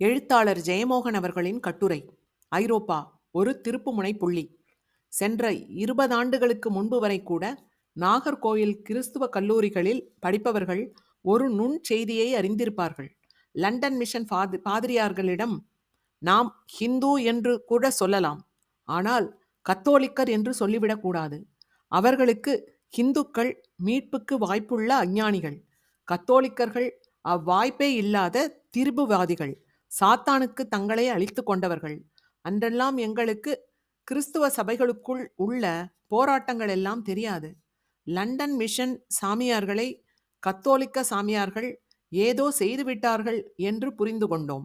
எழுத்தாளர் ஜெயமோகன் அவர்களின் கட்டுரை ஐரோப்பா ஒரு திருப்புமுனை புள்ளி. சென்ற இருபதாண்டுகளுக்கு முன்பு வரை கூட நாகர்கோயில் கிறிஸ்துவ கல்லூரிகளில் படிப்பவர்கள் ஒரு நுண் செய்தியை அறிந்திருப்பார்கள். லண்டன் மிஷன் பாதி பாதிரியார்களிடம் நாம் ஹிந்து என்று கூட சொல்லலாம். ஆனால் கத்தோலிக்கர் என்று சொல்லிவிடக்கூடாது அவர்களுக்கு ஹிந்துக்கள் மீட்புக்கு வாய்ப்புள்ள அஞ்ஞானிகள். கத்தோலிக்கர்கள் அவ்வாய்ப்பே இல்லாத திரிபுவாதிகள். சாத்தானுக்கு தங்களை அழித்து கொண்டவர்கள். அன்றெல்லாம் எங்களுக்கு கிறிஸ்துவ சபைகளுக்குள் உள்ள போராட்டங்கள் எல்லாம் தெரியாது. லண்டன் மிஷன் சாமியார்களை கத்தோலிக்க சாமியார்கள் ஏதோ செய்துவிட்டார்கள் என்று புரிந்து கொண்டோம்.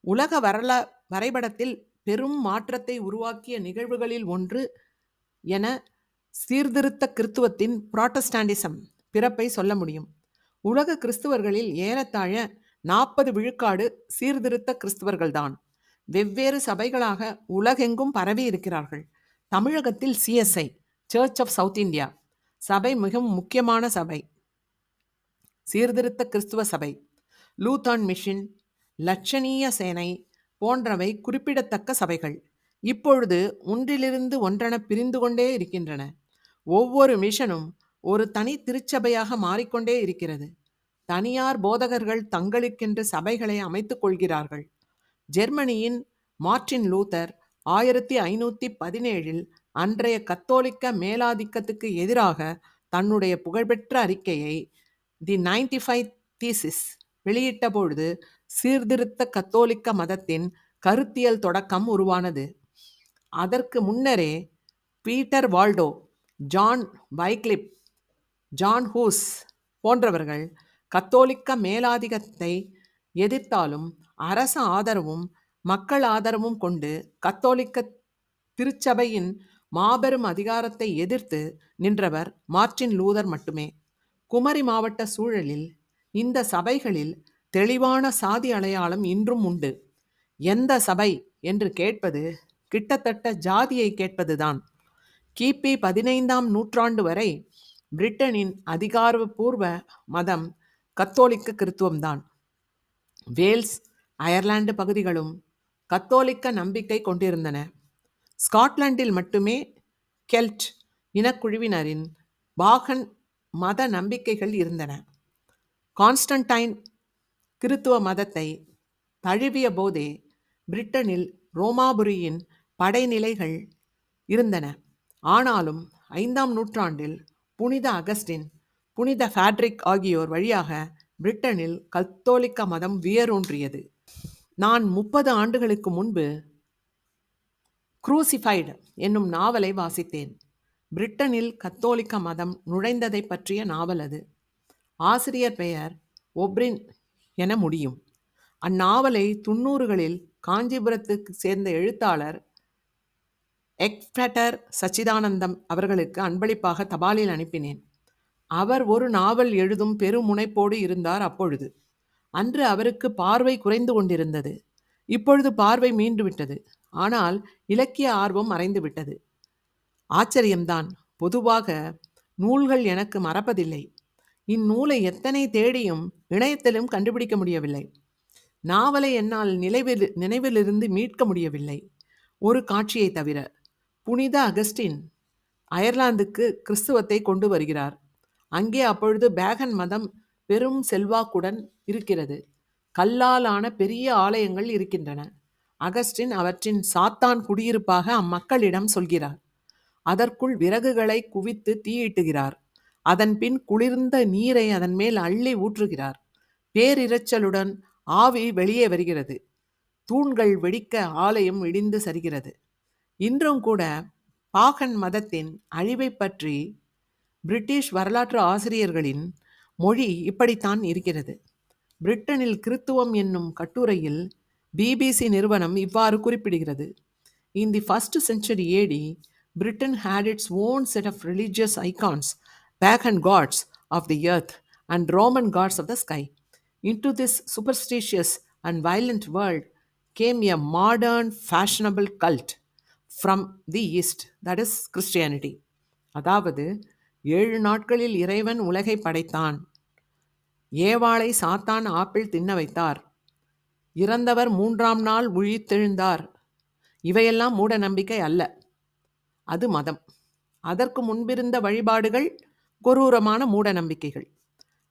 உலக வரல வரைபடத்தில் பெரும் மாற்றத்தை உருவாக்கிய நிகழ்வுகளில் ஒன்று என சீர்திருத்த கிறித்துவத்தின் புராட்டஸ்டாண்டிசம் பிறப்பை சொல்ல முடியும். உலக கிறிஸ்துவர்களில் ஏறத்தாழ நாற்பது விழுக்காடு சீர்திருத்த கிறிஸ்துவர்கள்தான். வெவ்வேறு சபைகளாக உலகெங்கும் பரவி இருக்கிறார்கள். தமிழகத்தில் CSI church of South India சபை மிகவும் முக்கியமான சபை. சீர்திருத்த கிறிஸ்துவ சபை லூத்தான் மிஷின் லட்சணீய சேனை போன்றவை குறிப்பிடத்தக்க சபைகள். இப்பொழுது ஒன்றிலிருந்து ஒன்றென பிரிந்து கொண்டே இருக்கின்றன. ஒவ்வொரு மிஷனும் ஒரு தனி திருச்சபையாக மாறிக்கொண்டே இருக்கிறது. தனியார் போதகர்கள் தங்களுக்கென்று சபைகளை அமைத்துக் கொள்கிறார்கள். ஜெர்மனியின் மார்டின் லூத்தர் ஆயிரத்தி ஐநூற்றி பதினேழில் அன்றைய கத்தோலிக்க மேலாதிக்கத்துக்கு எதிராக தன்னுடைய புகழ்பெற்ற அறிக்கையை தி நைன்டி ஃபைவ் தீசிஸ் வெளியிட்ட பொழுது சீர்திருத்த கத்தோலிக்க மதத்தின் கருத்தியல் தொடக்கம் உருவானது. அதற்கு முன்னரே Peter Waldo John Wycliffe John Hus போன்றவர்கள் கத்தோலிக்க மேலாதிக்கத்தை எதிர்த்தாலும் அரச ஆதரவும் மக்கள் ஆதரவும் கொண்டு கத்தோலிக்க திருச்சபையின் மாபெரும் அதிகாரத்தை எதிர்த்து நின்றவர் மார்டின் லூதர் மட்டுமே. குமரி மாவட்ட சூழலில் இந்த சபைகளில் தெளிவான சாதி அடையாளம் இன்றும் உண்டு. எந்த சபை என்று கேட்பது கிட்டத்தட்ட ஜாதியை கேட்பதுதான். கிபி பதினைந்தாம் நூற்றாண்டு வரை பிரிட்டனின் அதிகாரப்பூர்வ மதம் கத்தோலிக்க கிறித்துவம்தான். வேல்ஸ் அயர்லாந்து பகுதிகளும் கத்தோலிக்க நம்பிக்கை கொண்டிருந்தன. ஸ்காட்லாண்டில் மட்டுமே கெல்ட் இனக்குழுவினரின் பாகன் மத நம்பிக்கைகள் இருந்தன. கான்ஸ்டன்டைன் கிறித்துவ மதத்தை தழுவிய போதே பிரிட்டனில் ரோமாபுரியின் படைநிலைகள் இருந்தன. ஆனாலும் ஐந்தாம் நூற்றாண்டில் புனித அகஸ்டின் புனித ஃபேட்ரிக் ஆகியோர் வழியாக பிரிட்டனில் கத்தோலிக்க மதம் வியரூன்றியது. நான் முப்பது ஆண்டுகளுக்கு முன்பு குரூசிஃபைடு என்னும் நாவலை வாசித்தேன். பிரிட்டனில் கத்தோலிக்க மதம் நுழைந்ததை பற்றிய நாவல் அது. ஆசிரியர் பெயர் ஒப்ரின் என முடியும். அந்நாவலை தொண்ணூறுகளில் காஞ்சிபுரத்துக்கு சேர்ந்த எழுத்தாளர் எக்ஃபட்டர் சச்சிதானந்தம் அவர்களுக்கு அன்பளிப்பாக தபாலில் அனுப்பினேன். அவர் ஒரு நாவல் எழுதும் பெருமுனைப்போடு இருந்தார் அப்பொழுது. அன்று அவருக்கு பார்வை குறைந்து கொண்டிருந்தது. இப்பொழுது பார்வை மீண்டு விட்டது ஆனால் இலக்கிய ஆர்வம் மறைந்து விட்டது. ஆச்சரியம்தான். பொதுவாக நூல்கள் எனக்கு மறப்பதில்லை. இந்நூலை எத்தனை தேடியும் இணையத்திலும் கண்டுபிடிக்க முடியவில்லை. நாவலை என்னால் நினைவில் நினைவிலிருந்து மீட்க முடியவில்லை. ஒரு காட்சியை தவிர. புனித அகஸ்டின் அயர்லாந்துக்கு கிறிஸ்துவத்தை கொண்டு வருகிறார். அங்கே அப்பொழுது பேகன் மதம் பெரும் செல்வாக்குடன் இருக்கிறது. கல்லாலான பெரிய ஆலயங்கள் இருக்கின்றன. அகஸ்டின் அவற்றின் சாத்தான் குடியிருப்பாக அம்மக்களிடம் சொல்கிறார். அதற்குள் விறகுகளை குவித்து தீயிட்டுகிறார் அதன் பின் குளிர்ந்த நீரை அதன் மேல் அள்ளி ஊற்றுகிறார். பேரிரைச்சலுடன் ஆவி வெளியே வருகிறது. தூண்கள் வெடிக்க ஆலயம் இடிந்து சரிகிறது. இன்றும் கூட பாகன் மதத்தின் அழிவை பற்றி பிரிட்டிஷ் வரலாற்று ஆசிரியர்களின் மொழி இப்படித்தான் இருக்கிறது. பிரிட்டனில் கிறித்துவம் என்னும் கட்டுரையில் பிபிசி நிறுவனம் இவ்வாறு குறிப்பிடுகிறது. In the first century AD Britain had its own set of religious icons pagan gods of the earth and Roman gods of the sky into this superstitious and violent world came a modern fashionable cult from the east that is Christianity அதாவது ஏழு நாட்களில் இறைவன் உலகை படைத்தான். ஏவாளை சாத்தான் apple தின்ன வைத்தார். இறந்தவர் மூன்றாம் நாள் உழித்தெழுந்தார் இவையெல்லாம் மூட நம்பிக்கை அல்ல. அது மதம். அதற்கு முன்பிருந்த வழிபாடுகள் கொரூரமான மூட நம்பிக்கைகள்.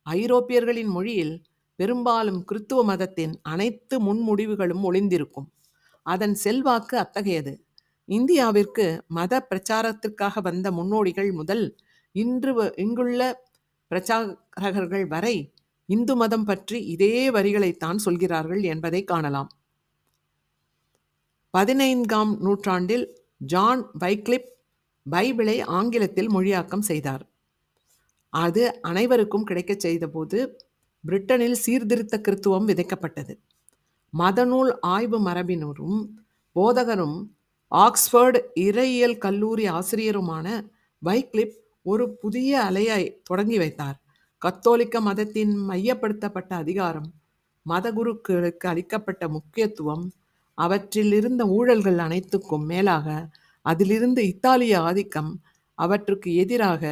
ஐரோப்பியர்களின் மொழியில் பெரும்பாலும் கிறித்துவ மதத்தின் அனைத்து முன்முடிவுகளும் ஒளிந்திருக்கும். அதன் செல்வாக்கு அத்தகையது. இந்தியாவிற்கு மத பிரச்சாரத்திற்காக வந்த முன்னோடிகள் முதல் இன்று இங்குள்ள பிரச்சாரகர்கள் வரை இந்து மதம் பற்றி இதே வரிகளைத்தான் சொல்கிறார்கள் என்பதை காணலாம். பதினைந்தாம் நூற்றாண்டில் ஜான் வைக்லிப் பைபிளை ஆங்கிலத்தில் மொழியாக்கம் செய்தார். அது அனைவருக்கும் கிடைக்கச் செய்தபோது பிரிட்டனில் சீர்திருத்த கிறித்துவம் விதைக்கப்பட்டது. மதநூல் ஆய்வு மரபினரும் போதகரும் ஆக்ஸ்போர்டு இறையியல் கல்லூரி ஆசிரியருமான வைக்லிப் ஒரு புதிய அலையை தொடங்கி வைத்தார். கத்தோலிக்க மதத்தின் மையப்படுத்தப்பட்ட அதிகாரம் மதகுருக்களுக்கு அளிக்கப்பட்ட முக்கியத்துவம் அவற்றில் இருந்த ஊழல்கள் அனைத்துக்கும் மேலாக அதிலிருந்து இத்தாலிய ஆதிக்கம் அவற்றுக்கு எதிராக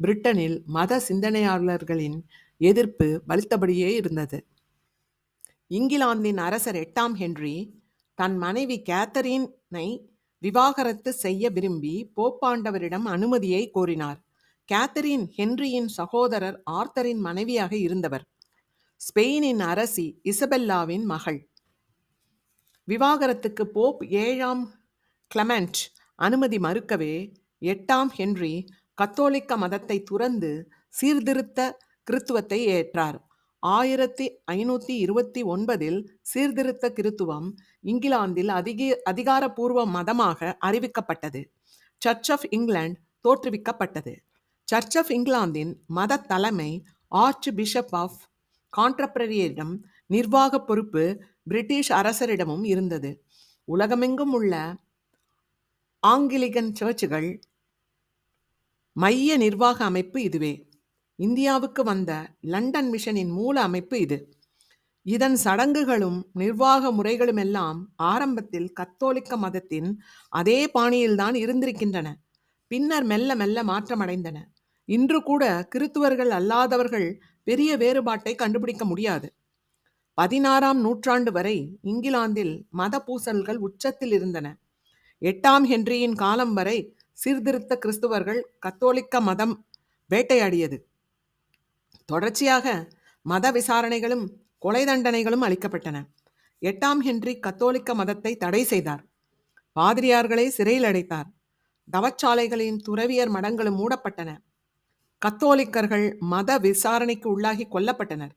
பிரிட்டனில் மத சிந்தனையாளர்களின் எதிர்ப்பு பலித்தபடியே இருந்தது. இங்கிலாந்தின் அரசர் எட்டாம் ஹென்றி தன் மனைவி கேத்தரீனை விவாகரத்து செய்ய விரும்பி போப்பாண்டவரிடம் அனுமதியை கோரினார். கேத்தரின் ஹென்ரியின் சகோதரர் ஆர்த்தரின் மனைவியாக இருந்தவர். ஸ்பெயினின் அரசி இசபெல்லாவின் மகள். விவாகரத்துக்கு போப் ஏழாம் கிளமெண்ட் அனுமதி மறுக்கவே எட்டாம் ஹென்றி கத்தோலிக்க மதத்தை துறந்து சீர்திருத்த கிறித்துவத்தை ஏற்றார். ஆயிரத்தி ஐநூற்றி இருபத்தி ஒன்பதில் சீர்திருத்த கிறித்துவம் இங்கிலாந்தில் அதிக அதிகாரப்பூர்வ மதமாக அறிவிக்கப்பட்டது. சர்ச் ஆஃப் இங்கிலாந்து தோற்றுவிக்கப்பட்டது. சர்ச் ஆஃப் இங்கிலாந்தின் மத தலைமை ஆர்ச் பிஷப் ஆஃப் கான்ட்ரப்ரரியிடம் நிர்வாக பொறுப்பு பிரிட்டிஷ் அரசரிடமும் இருந்தது. உலகமெங்கும் உள்ள ஆங்கிலிகன் சர்ச்சுகள் மைய நிர்வாக அமைப்பு இதுவே. இந்தியாவுக்கு வந்த லண்டன் மிஷனின் மூல அமைப்பு இது. இதன் சடங்குகளும் நிர்வாக முறைகளும் எல்லாம் ஆரம்பத்தில் கத்தோலிக்க மதத்தின் அதே பாணியில்தான் இருந்திருக்கின்றன. பின்னர் மெல்ல மெல்ல மாற்றமடைந்தன. இன்று கூட கிறித்துவர்கள் அல்லாதவர்கள் பெரிய வேறுபாட்டை கண்டுபிடிக்க முடியாது. பதினாறாம் நூற்றாண்டு வரை இங்கிலாந்தில் மத பூசல்கள் உச்சத்தில் இருந்தன. எட்டாம் ஹென்ரியின் காலம் வரை சீர்திருத்த கிறிஸ்துவர்கள் கத்தோலிக்க மதம் வேட்டையாடியது. தொடர்ச்சியாக மத விசாரணைகளும் கொலை தண்டனைகளும் அளிக்கப்பட்டன. எட்டாம் ஹென்றி கத்தோலிக்க மதத்தை தடை செய்தார். பாதிரியார்களை சிறையில் அடைத்தார். தவச்சாலைகளின் துறவியர் மடங்களும் மூடப்பட்டன. கத்தோலிக்கர்கள் மத விசாரணைக்கு உள்ளாகி கொல்லப்பட்டனர்.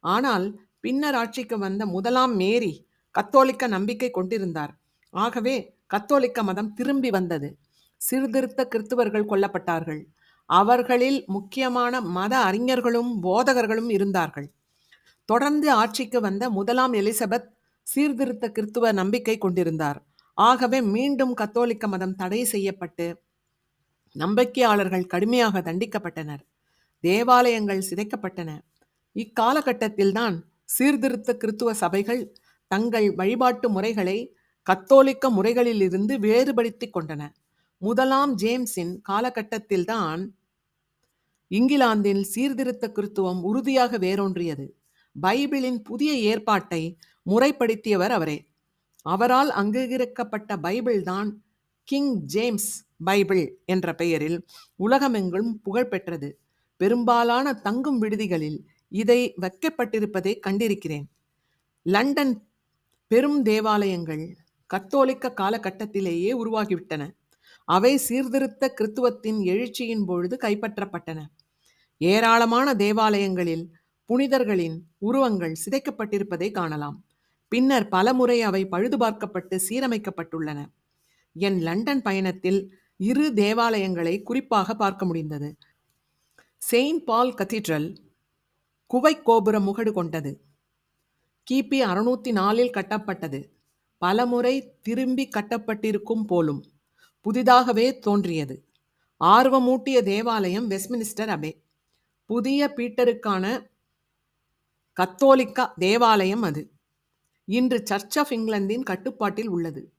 ஆனால் பின்னர் ஆட்சிக்கு வந்த முதலாம் மேரி கத்தோலிக்க நம்பிக்கை கொண்டிருந்தார். ஆகவே கத்தோலிக்க மதம் திரும்பி வந்தது. சீர்திருத்த கிறித்துவர்கள் கொல்லப்பட்டார்கள். அவர்களில் முக்கியமான மத அறிஞர்களும் போதகர்களும் இருந்தார்கள். தொடர்ந்து ஆட்சிக்கு வந்த முதலாம் எலிசபெத் சீர்திருத்த கிறித்துவ நம்பிக்கை கொண்டிருந்தார். ஆகவே மீண்டும் கத்தோலிக்க மதம் தடை செய்யப்பட்டு நம்பிக்கையாளர்கள் கடுமையாக தண்டிக்கப்பட்டனர். தேவாலயங்கள் சிதைக்கப்பட்டன. இக்காலகட்டத்தில்தான் சீர்திருத்த கிறித்துவ சபைகள் தங்கள் வழிபாட்டு முறைகளை கத்தோலிக்க முறைகளிலிருந்து வேறுபடுத்தி கொண்டன. முதலாம் ஜேம்ஸின் காலகட்டத்தில்தான் இங்கிலாந்தில் சீர்திருத்த கிறித்துவம் உறுதியாக வேரூன்றியது. பைபிளின் புதிய ஏற்பாட்டை முறைப்படுத்தியவர் அவரே. அவரால் அங்கீகரிக்கப்பட்ட பைபிள் தான் கிங் ஜேம்ஸ். பைபிள் என்ற பெயரில் உலகமெங்கும் புகழ்பெற்றது பெரும்பாலான தங்கும் விடுதிகளில் இதை வைக்கப்பட்டிருப்பதை கண்டிருக்கிறேன். லண்டன் பெரும் தேவாலயங்கள் கத்தோலிக்க காலகட்டத்திலேயே உருவாகிவிட்டன. அவை சீர்திருத்த கிறித்துவத்தின் எழுச்சியின் பொழுது கைப்பற்றப்பட்டன. ஏராளமான தேவாலயங்களில் புனிதர்களின் உருவங்கள் சிதைக்கப்பட்டிருப்பதை காணலாம். பின்னர் பலமுறை அவை பழுதுபார்க்கப்பட்டு சீரமைக்கப்பட்டுள்ளன. என் லண்டன் பயணத்தில் இரு தேவாலயங்களை குறிப்பாக பார்க்க முடிந்தது. செயின்ட் பால் கத்தீட்ரல் குவை கோபுர முகடு கொண்டது. கிபி அறுநூத்தி நாலில் கட்டப்பட்டது. பலமுறை திரும்பி கட்டப்பட்டிருக்கும் போலும் புதிதாகவே தோன்றியது. ஆர்வமூட்டிய தேவாலயம் வெஸ்ட்மினிஸ்டர் அபே. புதிய பீட்டருக்கான கத்தோலிக்கா தேவாலயம் அது. இன்று சர்ச் ஆஃப் இங்கிலாந்தின் கட்டுப்பாட்டில் உள்ளது.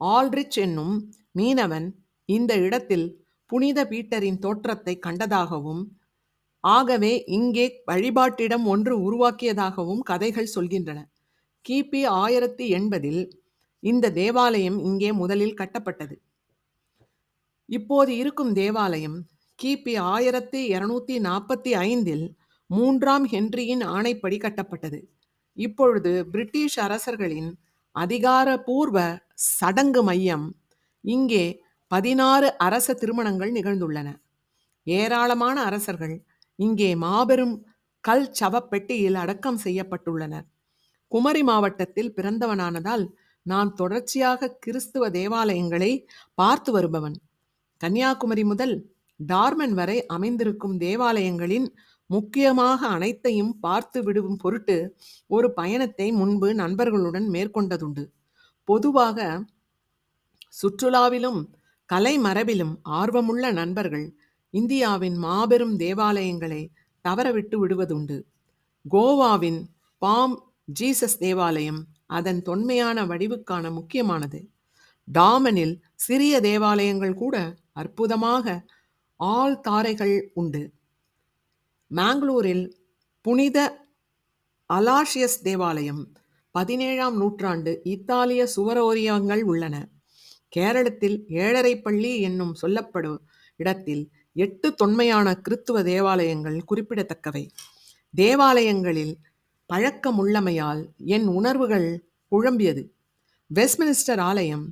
ஆல்ரிச் என்னும் மீனவன் இந்த இடத்தில் புனித பீட்டரின் தோற்றத்தை கண்டதாகவும் ஆகவே இங்கே வழிபாட்டிடம் ஒன்று உருவாக்கியதாகவும் கதைகள் சொல்கின்றன. கிபி ஆயிரத்தி எண்பதில் இந்த தேவாலயம் இங்கே முதலில் கட்டப்பட்டது. இப்போது இருக்கும் தேவாலயம் கிபி ஆயிரத்தி இருநூத்தி நாற்பத்தி ஐந்தில் மூன்றாம் ஹென்ரியின் ஆணைப்படி கட்டப்பட்டது. இப்பொழுது பிரிட்டிஷ் அரசர்களின் அதிகாரபூர்வ சடங்கு மையம் இங்கே பதினாறு அரச திருமணங்கள் நிகழ்ந்துள்ளன. ஏராளமான அரசர்கள் இங்கே மாபெரும் கல் சவப்பெட்டியில் அடக்கம் செய்யப்பட்டுள்ளனர். குமரி மாவட்டத்தில் பிறந்தவனானதால் நான் தொடர்ச்சியாக கிறிஸ்துவ தேவாலயங்களை பார்த்து வருபவன். கன்னியாகுமரி முதல் டார்மன் வரை அமைந்திருக்கும் தேவாலயங்களின் முக்கியமாக அனைத்தையும் பார்த்து விடும் பொருட்டு ஒரு பயணத்தை முன்பு நண்பர்களுடன் மேற்கொண்டதுண்டு. பொதுவாக சுற்றுலாவிலும் கலை மரபிலும் ஆர்வமுள்ள நண்பர்கள் இந்தியாவின் மாபெரும் தேவாலயங்களை தவறவிட்டு விடுவதுண்டு. கோவாவின் பாம் ஜீசஸ் தேவாலயம் அதன் தொன்மையான வடிவுக்கான முக்கியமானது. டாமனில் சிறிய தேவாலயங்கள் கூட அற்புதமாக ஆள் தாரைகள் உண்டு. மேங்களூரில் புனித அலாஷியஸ் தேவாலயம் பதினேழாம் நூற்றாண்டு இத்தாலிய சுவரோரியங்கள் உள்ளன. கேரளத்தில் ஏழரைப்பள்ளி என்னும் சொல்லப்படும் இடத்தில் எட்டு தொன்மையான கிறித்துவ தேவாலயங்கள் குறிப்பிடத்தக்கவை. தேவாலயங்களில் பழக்கமுள்ளமையால் என் உணர்வுகள் குழம்பியது. வெஸ்ட்மினிஸ்டர் ஆலயம்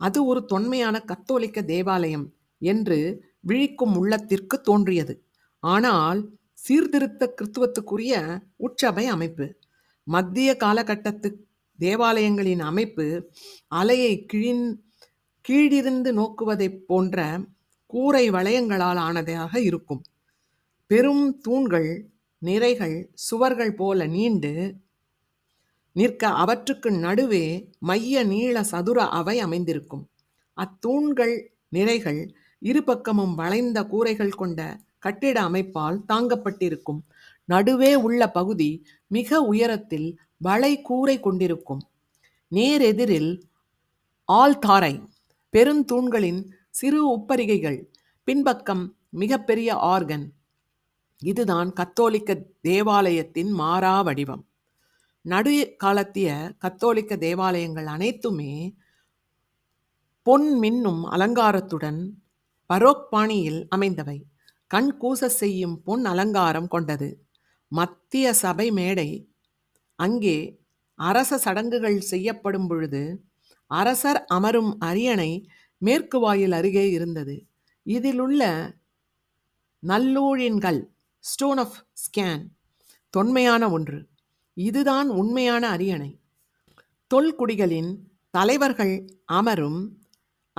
அது ஒரு தொன்மையான கத்தோலிக்க தேவாலயம் என்று விழிக்கும் உள்ளத்திற்கு தோன்றியது. ஆனால் சீர்திருத்த கிறித்துவத்துக்குரிய உற்சபை அமைப்பு. மத்திய காலகட்டத்து தேவாலயங்களின் அமைப்பு அலையை கிழின் கீழிருந்து நோக்குவதைப் போன்ற கூரை வளையங்களால் ஆனதாக இருக்கும். பெரும் தூண்கள் நிறைகள் சுவர்கள் போல நீண்டு நிற்க அவற்றுக்கு நடுவே மைய நீள சதுர அவை அமைந்திருக்கும். அத்தூண்கள் நிறைகள் இரு பக்கமும் வளைந்த கூரைகள் கொண்ட கட்டிட அமைப்பால் தாங்கப்பட்டிருக்கும். நடுவே உள்ள பகுதி மிக உயரத்தில் வளை கூரை கொண்டிருக்கும். நேரெதிரில் ஆல்தாரை பெருந்தூண்களின் சிறு உப்பரிகைகள். பின்பக்கம் மிகப்பெரிய ஆர்கன். இதுதான் கத்தோலிக்க தேவாலயத்தின் மாறா வடிவம். நடு காலத்திய கத்தோலிக்க தேவாலயங்கள் அனைத்துமே பொன் மின்னும் அலங்காரத்துடன் பரோக் பாணியில் அமைந்தவை. கண் கூச செய்யும் பொன் அலங்காரம் கொண்டது. மத்திய சபை மேடை. அங்கே அரச சடங்குகள் செய்யப்படும் பொழுது அரசர் அமரும் அரியணை மேற்கு வாயில் அருகே இருந்தது. இதிலுள்ள நல்லூழின்கள் ஸ்டோன் ஆஃப் ஸ்கேன் தொன்மையான ஒன்று. இதுதான் உண்மையான அரியணை. தொல்குடிகளின் தலைவர்கள் அமரும்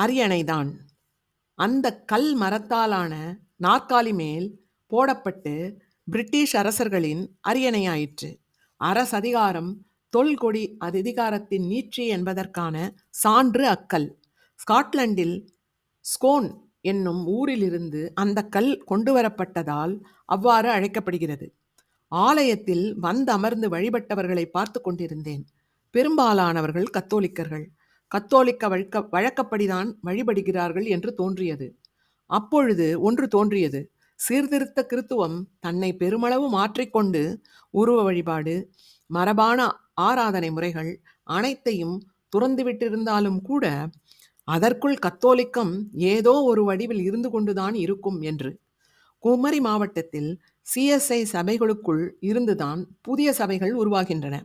அரியணைதான். அந்த கல் மரத்தாலான நாற்காலி மேல் போடப்பட்டு பிரிட்டிஷ் அரசர்களின் அரியணையாயிற்று. அரசதிகாரம் தொல்கொடி அதிகாரத்தின் நீட்சி என்பதற்கான சான்று அக்கல். ஸ்காட்லாண்டில் ஸ்கோன் என்னும் ஊரிலிருந்து அந்த கல் கொண்டுவரப்பட்டதால் அவ்வாறு அழைக்கப்படுகிறது. ஆலயத்தில் வந்து அமர்ந்து வழிபட்டவர்களை பார்த்து கொண்டிருந்தேன். பெரும்பாலானவர்கள் கத்தோலிக்கர்கள். கத்தோலிக்க வழக்க வழக்கப்படிதான் வழிபடுகிறார்கள் என்று தோன்றியது. அப்பொழுது ஒன்று தோன்றியது. சீர்திருத்த கிறித்துவம் தன்னை பெருமளவு மாற்றிக்கொண்டு உருவ வழிபாடு மரபான ஆராதனை முறைகள் அனைத்தையும் துறந்துவிட்டிருந்தாலும் கூட அதற்குள் கத்தோலிக்கம் ஏதோ ஒரு வடிவில் இருந்து கொண்டுதான் இருக்கும் என்று. குமரி மாவட்டத்தில் சிஎஸ்ஐ சபைகளுக்குள் இருந்துதான் புதிய சபைகள் உருவாகின்றன.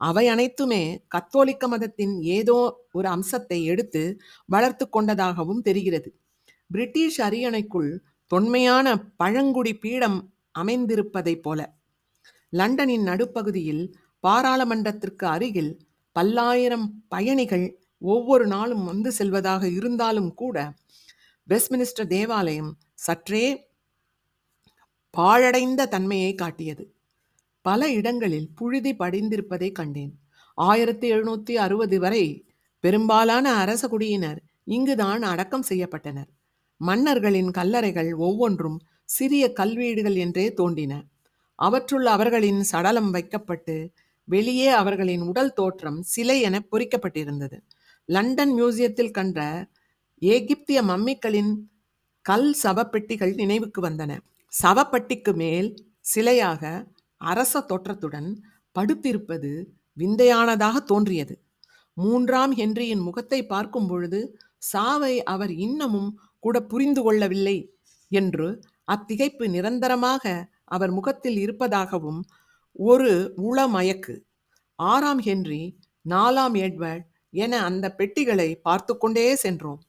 அவை அனைத்துமே கத்தோலிக்க மதத்தின் ஏதோ ஒரு அம்சத்தை எடுத்து வளர்த்து கொண்டதாகவும் தெரிகிறது. பிரிட்டிஷ் அரியணைக்குள் தொன்மையான பழங்குடி பீடம் அமைந்திருப்பதைப் போல. லண்டனின் நடுப்பகுதியில் பாராளுமன்றத்திற்கு அருகில் பல்லாயிரம் பயணிகள் ஒவ்வொரு நாளும் வந்து செல்வதாக இருந்தாலும் கூட வெஸ்ட்மினிஸ்டர் தேவாலயம் சற்றே பாழடைந்த தன்மையை காட்டியது. பல இடங்களில் புழுதி படிந்திருப்பதை கண்டேன். ஆயிரத்தி எழுநூற்றி அறுபது வரை பெரும்பாலான அரச குடியினர் இங்குதான் அடக்கம் செய்யப்பட்டனர். மன்னர்களின் கல்லறைகள் ஒவ்வொன்றும் சிறிய கல்வீடுகள் என்றே தோன்றின. அவற்றுள் அவர்களின் சடலம் வைக்கப்பட்டு வெளியே அவர்களின் உடல் தோற்றம் சிலை என பொறிக்கப்பட்டிருந்தது. லண்டன் மியூசியத்தில் கண்ட ஏகிப்திய மம்மிக்களின் கல் சவப்பெட்டிகள் நினைவுக்கு வந்தன. சவப்பட்டிக்கு மேல் சிலையாக அரச தோற்றத்துடன் படுத்திருப்பது விந்தையானதாக தோன்றியது. மூன்றாம் ஹென்ரியின் முகத்தை பார்க்கும் பொழுது சாவை அவர் இன்னமும் கூட புரிந்து கொள்ளவில்லை என்று அத்திகைப்பு நிரந்தரமாக அவர் முகத்தில் இருப்பதாகவும் ஒரு உளமயக்கு. ஆறாம் ஹென்றி நாலாம் எட்வர்ட் என அந்த பெட்டிகளை பார்த்து கொண்டே சென்றோம்.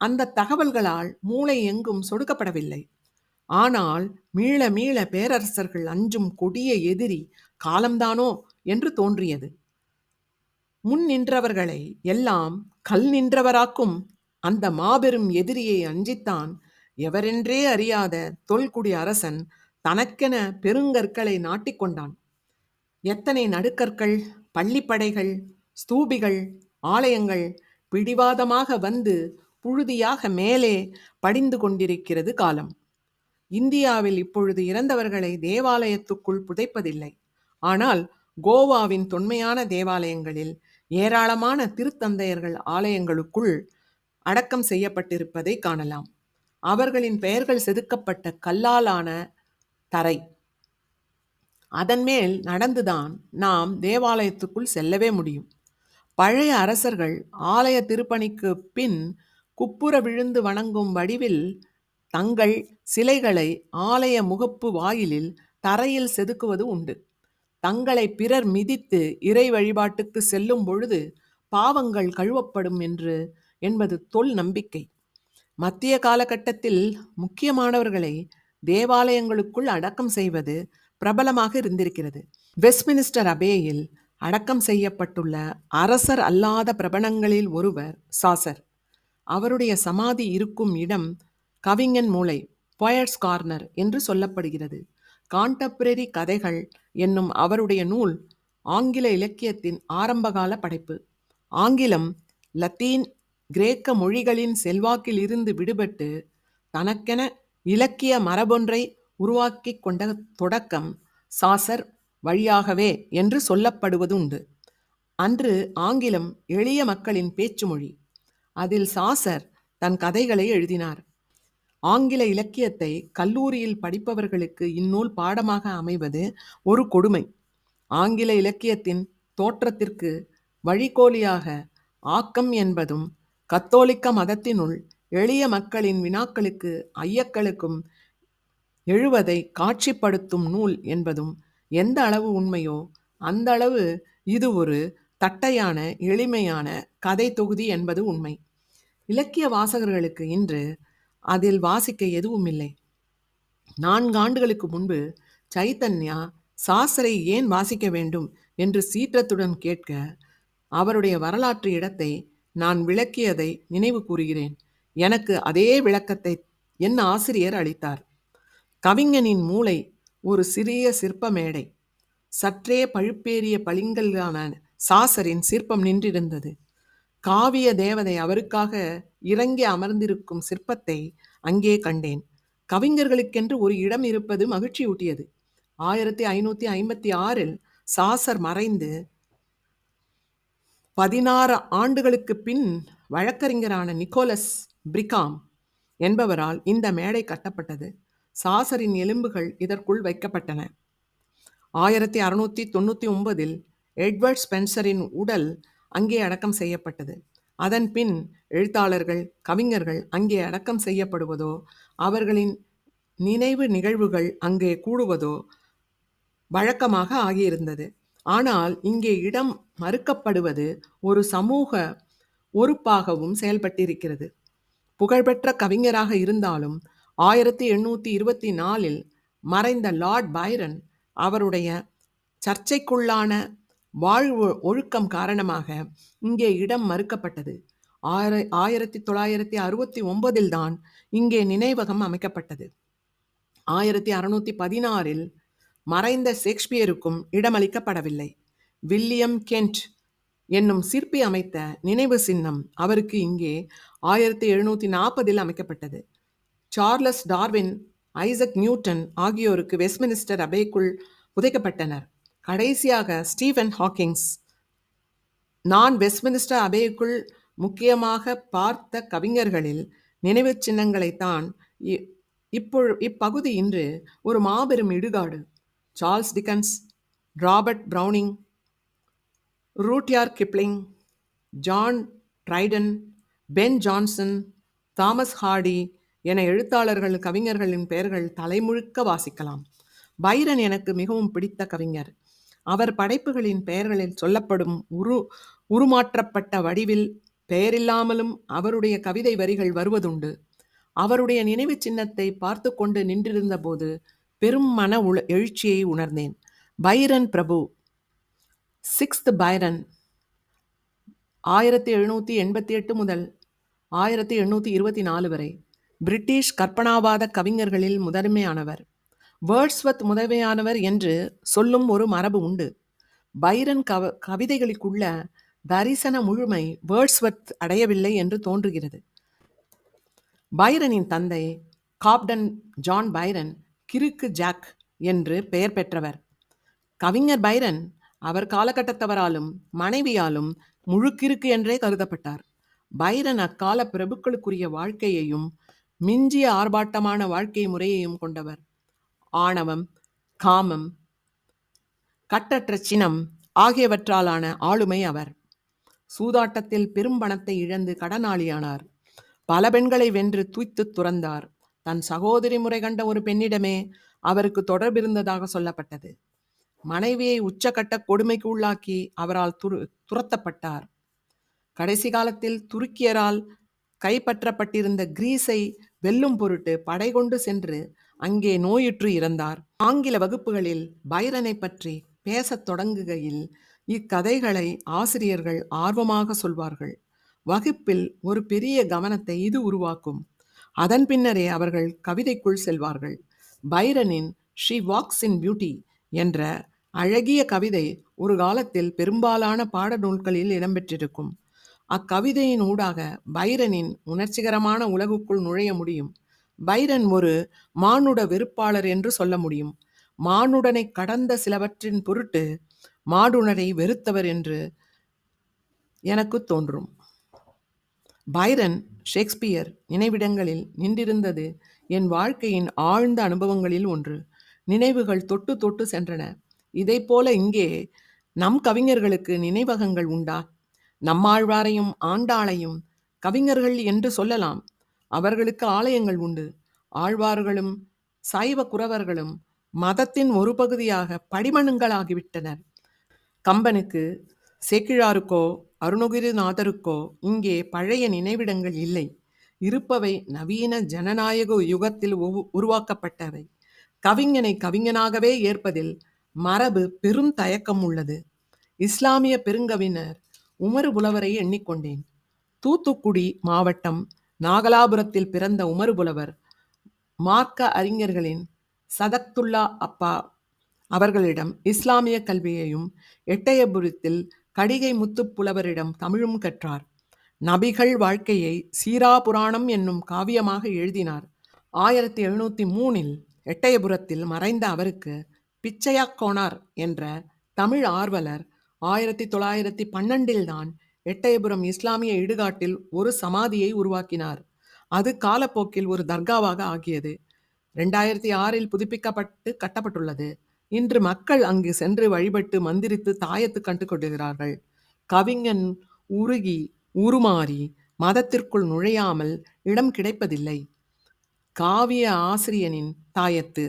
அந்த தகவல்களால் மூளை எங்கும் சொடுக்கப்படவில்லை. ஆனால் மீள மீள பேரரசர்கள் அஞ்சும் கொடிய எதிரி காலம்தானோ என்று தோன்றியது. முன் நின்றவர்களை எல்லாம் கல் நின்றவராக்கும் அந்த மாபெரும் எதிரியை அஞ்சித்தான் எவரென்றே அறியாத தொல்குடி அரசன் தனக்கென பெருங்கற்களை நாட்டிக்கொண்டான் எத்தனை நடுக்கற்கள் பள்ளிப்படைகள் ஸ்தூபிகள் ஆலயங்கள் பிடிவாதமாக வந்து புழுதியாக மேலே படிந்து கொண்டிருக்கிறது காலம். இந்தியாவில் இப்பொழுது இறந்தவர்களை தேவாலயத்துக்குள் புதைப்பதில்லை. ஆனால் கோவாவின் தொன்மையான தேவாலயங்களில் ஏராளமான திருத்தந்தையர்கள் ஆலயங்களுக்குள் அடக்கம் செய்யப்பட்டிருப்பதை காணலாம். அவர்களின் பெயர்கள் செதுக்கப்பட்ட கல்லாலான தரை. அதன் மேல் நடந்துதான் நாம் தேவாலயத்துக்குள் செல்லவே முடியும். பழைய அரசர்கள் ஆலய திருப்பணிக்கு பின் குப்புற விழுந்து வணங்கும் வடிவில் தங்கள் சிலைகளை ஆலய முகப்பு வாயிலில் தரையில் செதுக்குவது உண்டு. தங்களை பிறர் மிதித்து இறை வழிபாட்டுக்கு செல்லும் பொழுது பாவங்கள் கழுவப்படும் என்று என்பது தொல் நம்பிக்கை. மத்திய காலகட்டத்தில் முக்கியமானவர்களை தேவாலயங்களுக்குள் அடக்கம் செய்வது பிரபலமாக இருந்திருக்கிறது. வெஸ்ட்மினிஸ்டர் அபேயில் அடக்கம் செய்யப்பட்டுள்ள அரசர் அல்லாத பிரபலங்களில் ஒருவர் சாசர். அவருடைய சமாதி இருக்கும் இடம் கவிஞன் மூளை பொயர்ஸ் கார்னர் என்று சொல்லப்படுகிறது. கான்டப்ரரி கதைகள் என்னும் அவருடைய நூல் ஆங்கில இலக்கியத்தின் ஆரம்பகால படைப்பு. ஆங்கிலம் லத்தீன் கிரேக்க மொழிகளின் செல்வாக்கில் இருந்து விடுபட்டு தனக்கென இலக்கிய மரபொன்றை உருவாக்கி கொண்ட தொடக்கம் சாசர் வழியாகவே என்று சொல்லப்படுவதுண்டு. அன்று ஆங்கிலம் எளிய மக்களின் பேச்சு மொழி அதில் சாசர் தன் கதைகளை எழுதினார். ஆங்கில இலக்கியத்தை கல்லூரியில் படிப்பவர்களுக்கு இந்நூல் பாடமாக அமைவது ஒரு கொடுமை. ஆங்கில இலக்கியத்தின் தோற்றத்திற்கு வழிகோலியாக ஆக்கம் என்பதும் கத்தோலிக்க மதத்தினுள் எளிய மக்களின் வினாக்களுக்கு ஐயக்களுக்கும் எழுவதை காட்சிப்படுத்தும் நூல் என்பதும் எந்த அளவு உண்மையோ அந்த அளவு இது ஒரு தட்டையான எளிமையான கதை தொகுதி என்பது உண்மை. இலக்கிய வாசகர்களுக்கு இன்று அதில் வாசிக்க எதுவும் இல்லை நான்கு ஆண்டுகளுக்கு முன்பு சைத்தன்யா சாஸ்திரை ஏன் வாசிக்க வேண்டும்? என்று சீற்றத்துடன் கேட்க அவருடைய வரலாற்று இடத்தை நான் விளக்கியதை நினைவு கூறுகிறேன். எனக்கு அதே விளக்கத்தை என் ஆசிரியர் அளித்தார். கவிஞனின் மூளை ஒரு சிறிய சிற்ப மேடை சற்றே பழுப்பேறிய பளிங்கலான சாசரின் சிற்பம் நின்றிருந்தது. காவிய தேவதை அவருக்காக இறங்கி அமர்ந்திருக்கும் சிற்பத்தை அங்கே கண்டேன். கவிஞர்களுக்கென்று ஒரு இடம் இருப்பது மகிழ்ச்சியூட்டியது. ஆயிரத்தி ஐநூற்றி ஐம்பத்தி ஆறில் சாசர் மறைந்து பதினாறு ஆண்டுகளுக்கு பின் வழக்கறிஞரான நிக்கோலஸ் பிரிகாம் என்பவரால் இந்த மேடை கட்டப்பட்டது. சாசரின் எலும்புகள் இதற்குள் வைக்கப்பட்டன. ஆயிரத்தி அறுநூற்றி தொண்ணூற்றி ஒன்பதில் எட்வர்ட் ஸ்பென்சரின் உடல் அங்கே அடக்கம் செய்யப்பட்டது. அதன் பின் எழுத்தாளர்கள் கவிஞர்கள் அங்கே அடக்கம் செய்யப்படுவதோ அவர்களின் நினைவு நிகழ்வுகள் அங்கே கூடுவதோ வழக்கமாக ஆகியிருந்தது. ஆனால் இங்கே இடம் மறுக்கப்படுவது ஒரு சமூக ஒறுப்பாகவும் செயல்பட்டிருக்கிறது. புகழ்பெற்ற கவிஞராக இருந்தாலும் ஆயிரத்தி எண்ணூற்றி இருபத்தி நாலில் மறைந்த லார்ட் பைரன் அவருடைய சர்ச்சைக்குள்ளான வாழ்வு ஒழுக்கம் காரணமாக இங்கே இடம் மறுக்கப்பட்டது. ஆயிர ஆயிரத்தி தொள்ளாயிரத்தி அறுபத்தி ஒன்பதில் தான் இங்கே நினைவகம் அமைக்கப்பட்டது. ஆயிரத்தி அறுநூத்தி பதினாறில் மறைந்த ஷேக்ஸ்பியருக்கும் இடமளிக்கப்படவில்லை. வில்லியம் கென்ட் என்னும் சிற்பி அமைத்த நினைவு சின்னம் அவருக்கு இங்கே ஆயிரத்தி எழுநூற்றி நாற்பதில் அமைக்கப்பட்டது. சார்லஸ் டார்வின் ஐசக் நியூட்டன் ஆகியோருக்கு வெஸ்ட்மினிஸ்டர் அபேக்குள் புதைக்கப்பட்டனர். கடைசியாக ஸ்டீவன் ஹாக்கிங்ஸ் நான் வெஸ்ட்மினிஸ்டர் அபேக்குள் முக்கியமாக பார்த்த கவிஞர்களில் நினைவு சின்னங்களைத்தான் இப்பொழு இப்பகுதி இன்று ஒரு மாபெரும் இடுகாடு. Charles Dickens Robert Browning Rudyard Kipling John Dryden Ben Jonson Thomas Hardy என எழுத்தாளர்கள் கவிஞர்களின் பெயர்கள் தலைமுழுக்க வாசிக்கலாம். பைரன் எனக்கு மிகவும் பிடித்த கவிஞர். அவர் படைப்புகளின் பெயர்களில் சொல்லப்படும் உரு உருமாற்றப்பட்ட வடிவில் பெயரில்லாமலும் அவருடைய கவிதை வரிகள் வருவதுண்டு. அவருடைய நினைவு சின்னத்தை பார்த்து கொண்டு நின்றிருந்த போது பெரும் மன உள எழுச்சியை உணர்ந்தேன். பைரன் பிரபு. Sixth Byron. ஆயிரத்தி எழுநூற்றி எண்பத்தி எட்டு முதல் ஆயிரத்தி எண்ணூற்றி இருபத்தி நாலு வரை பிரிட்டிஷ் கற்பனாவாத கவிஞர்களில் முதன்மையானவர். வேர்ட்ஸ்வத் முதன்மையானவர் என்று சொல்லும் ஒரு மரபு உண்டு. பைரன் கவ கவிதைகளுக்குள்ள தரிசன முழுமை வேர்ட்ஸ்வத் அடையவில்லை என்று தோன்றுகிறது. பைரனின் தந்தை காப்டன் ஜான் பைரன் கிறுக்கு ஜாக் என்று பெயர் பெற்றவர். கவிஞர் பைரன் அவர் காலகட்டத்தவராலும் மனைவியாலும் முழுக்கிறுக்கு என்றே கருதப்பட்டார். பைரன் அக்கால பிரபுக்களுக்குரிய வாழ்க்கையையும் மிஞ்சிய ஆர்ப்பாட்டமான வாழ்க்கை முறையையும் கொண்டவர். ஆணவம் காமம் கட்டற்ற சினம் ஆகியவற்றாலான ஆளுமை அவர். சூதாட்டத்தில் பெரும் பணத்தை இழந்து கடனாளியானார். பல பெண்களை வென்று தூய்த்து துறந்தார். தன் சகோதரி முறை கண்ட ஒரு பெண்ணிடமே அவருக்கு தொடர்பிருந்ததாக சொல்லப்பட்டது. மனைவியை உச்சக்கட்ட கொடுமைக்கு உள்ளாக்கி அவரால் துரு துரத்தப்பட்டார். கடைசி காலத்தில் துருக்கியரால் கைப்பற்றப்பட்டிருந்த கிரீஸை வெல்லும் பொருட்டு படை கொண்டு சென்று அங்கே நோயுற்று இறந்தார். ஆங்கில வகுப்புகளில் பைரனை பற்றி பேசத் தொடங்குகையில் இக்கதைகளை ஆசிரியர்கள் ஆர்வமாக சொல்வார்கள். வகுப்பில் ஒரு பெரிய கவனத்தை இது உருவாக்கும். அதன் பின்னரே அவர்கள் கவிதைக்குள் செல்வார்கள். பைரனின் ஷி வாக்ஸ் இன் பியூட்டி என்ற அழகிய கவிதை ஒரு காலத்தில் பெரும்பாலான பாடநூல்களில் இடம்பெற்றிருக்கும். அக்கவிதையின் ஊடாக பைரனின் உணர்ச்சிகரமான உலகுக்குள் நுழைய முடியும். பைரன் ஒரு மானுட வெறுப்பாளர் என்று சொல்ல முடியும். மானுடனை கடந்த சிலவற்றின் பொருட்டு மாடுணரை வெறுத்தவர் என்று எனக்கு தோன்றும். பைரன் ஷேக்ஸ்பியர் நினைவிடங்களில் நின்றிருந்தது என் வாழ்க்கையின் ஆழ்ந்த அனுபவங்களில் ஒன்று. நினைவுகள் தொட்டு தொட்டு சென்றன. இதைப்போல இங்கே நம் கவிஞர்களுக்கு நினைவகங்கள் உண்டா? நம்மாழ்வாரையும் ஆண்டாளையும் கவிஞர்கள் என்று சொல்லலாம். அவர்களுக்கு ஆலயங்கள் உண்டு. ஆழ்வார்களும் சைவ குறவர்களும் மதத்தின் ஒரு பகுதியாக படிமணுங்களாகிவிட்டனர். கம்பனுக்கு சேக்கிழாருக்கோ அருணகிரிநாதருக்கோ இங்கே பழைய நினைவிடங்கள் இல்லை. இருப்பவை நவீன ஜனநாயக யுகத்தில் உருவாக்கப்பட்டவை. கவிஞனை கவிஞனாகவே ஏற்பதில் மரபு பெரும் தயக்கம் உள்ளது. இஸ்லாமிய பெருங்கவிஞர் உமரு புலவரை எண்ணிக்கொண்டேன். தூத்துக்குடி மாவட்டம் நாகலாபுரத்தில் பிறந்த உமரு புலவர் மார்க்க அறிஞர்களின் சதக்துல்லா அப்பா அவர்களிடம் இஸ்லாமிய கல்வியையும் எட்டயபுரத்தில் கடிகை முத்துப்புலவரிடம் தமிழும் கற்றார். நபிகள் வாழ்க்கையை சீரா புராணம் என்னும் காவியமாக எழுதினார். ஆயிரத்தி எழுநூற்றி மூணில் எட்டயபுரத்தில் மறைந்த அவருக்கு பிச்சையாக்கோனார் என்ற தமிழ் ஆர்வலர் ஆயிரத்தி தொள்ளாயிரத்தி பன்னெண்டில் தான் எட்டயபுரம் இஸ்லாமிய இடுகாட்டில் ஒரு சமாதியை உருவாக்கினார். அது காலப்போக்கில் ஒரு தர்காவாக ஆகியது. ரெண்டாயிரத்தி ஆறில் புதுப்பிக்கப்பட்டு கட்டப்பட்டுள்ளது. இன்று மக்கள் அங்கு சென்று வழிபட்டு மந்திரித்து தாயத்து கண்டு கொண்டிருக்கிறார்கள் கவிஞன் உருகி உருமாறி மதத்திற்குள் நுழையாமல் இடம் கிடைப்பதில்லை. காவிய ஆசிரியனின் தாயத்து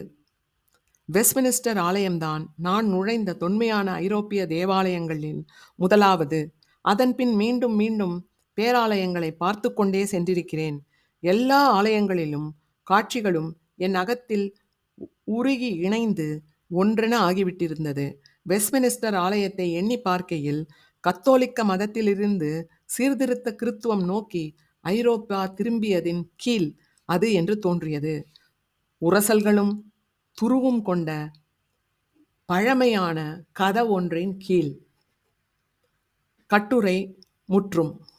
வெஸ்ட்மினிஸ்டர் ஆலயம்தான் நான் நுழைந்த தொன்மையான ஐரோப்பிய தேவாலயங்களில் முதலாவது. அதன்பின் மீண்டும் மீண்டும் பேராலயங்களை பார்த்து கொண்டே சென்றிருக்கிறேன். எல்லா ஆலயங்களிலும் காட்சிகளும் என் அகத்தில் உருகி இணைந்து ஒன்றென ஆகிவிட்டிருந்தது. வெஸ்ட்மினிஸ்டர் ஆலயத்தை எண்ணி பார்க்கையில் கத்தோலிக்க மதத்திலிருந்து சீர்திருத்த கிறித்துவம் நோக்கி ஐரோப்பா திரும்பியதின் கீழ் அது என்று தோன்றியது. உரசல்களும் துருவும் கொண்ட பழமையான கத ஒன்றின் கீழ். கட்டுரை முற்றும்.